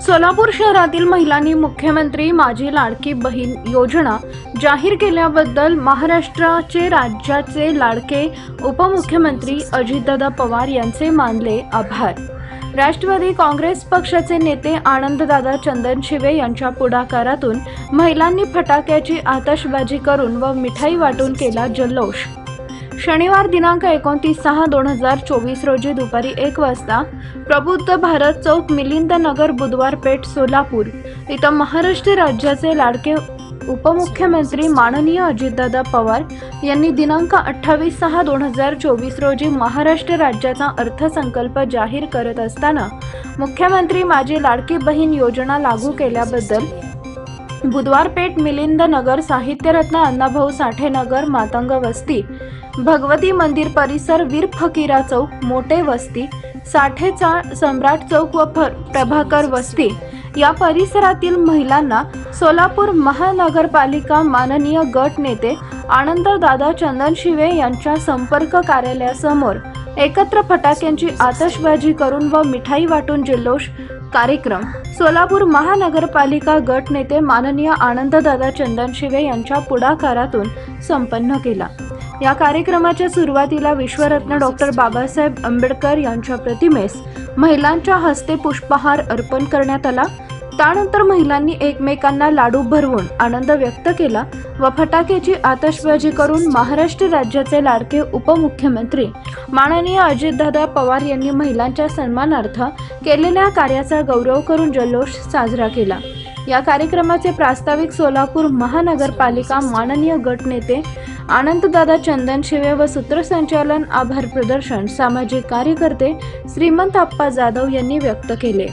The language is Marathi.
सोलापूर शहरातील महिलांनी मुख्यमंत्री माझी लाडकी बहीण योजना जाहीर केल्याबद्दल महाराष्ट्राचे राज्याचे लाडके उपमुख्यमंत्री अजितदादा पवार यांचे मानले आभार. राष्ट्रवादी काँग्रेस पक्षाचे नेते आनंददादा चंदनशिवे यांच्या पुढाकारातून महिलांनी फटाक्याची आतषबाजी करून व मिठाई वाटून केला जल्लोष. शनिवार दिनांक एकोणतीस सहा दोन हजार चोवीस रोजी दुपारी एक वाजता प्रबुद्ध भारत चौक मिलिंद नगर बुधवार पेठ सोलापूर. इथं महाराष्ट्र राज्याचे लाडके उपमुख्यमंत्री माननीय अजितदादा पवार यांनी दिनांक अठ्ठावीस सहा दोन हजार चोवीस रोजी महाराष्ट्र राज्याचा अर्थसंकल्प जाहीर करत असताना मुख्यमंत्री माझी लाडकी बहीण योजना लागू केल्याबद्दल बुधवार पेठ मिलिंद नगर साहित्यरत्न अण्णाभाऊ साठे नगर मातंग वस्ती भगवती मंदिर परिसर वीर फकीरा चौक मोठे वस्ती साठेचा सम्राट चौक व प्रभाकर वस्ती. या परिसरातील महिलांना सोलापूर महानगरपालिका माननीय गट नेते आनंददादा चंदनशिवे यांच्या संपर्क कार्यालयासमोर एकत्र फटाक्यांची आतषबाजी करून व मिठाई वाटून जल्लोष कार्यक्रम. सोलापूर महानगरपालिका गट नेते माननीय आनंददादा चंदनशिवे यांच्या पुढाकारातून संपन्न केला. या कार्यक्रमाच्या सुरुवातीला विश्वरत्न डॉक्टर बाबासाहेब आंबेडकर यांच्या प्रतिमेस महिलांच्या हस्ते पुष्पहार अर्पण करण्यात आला. त्यानंतर महिलांनी एकमेकांना लाडू भरवून आनंद व्यक्त केला व फटाक्याची आतषबाजी करून महाराष्ट्र राज्याचे लाडके उपमुख्यमंत्री माननीय अजितदादा पवार यांनी महिलांच्या सन्मानार्थ केलेल्या कार्याचा गौरव करून जल्लोष साजरा केला. या कार्यक्रमाचे प्रास्ताविक सोलापूर महानगरपालिका माननीय गटनेते आनंददादा चंदन शिवे व सूत्रसंचालन आभार प्रदर्शन सामाजिक कार्यकर्ते श्रीमंत आप्पा जाधव यांनी व्यक्त केले.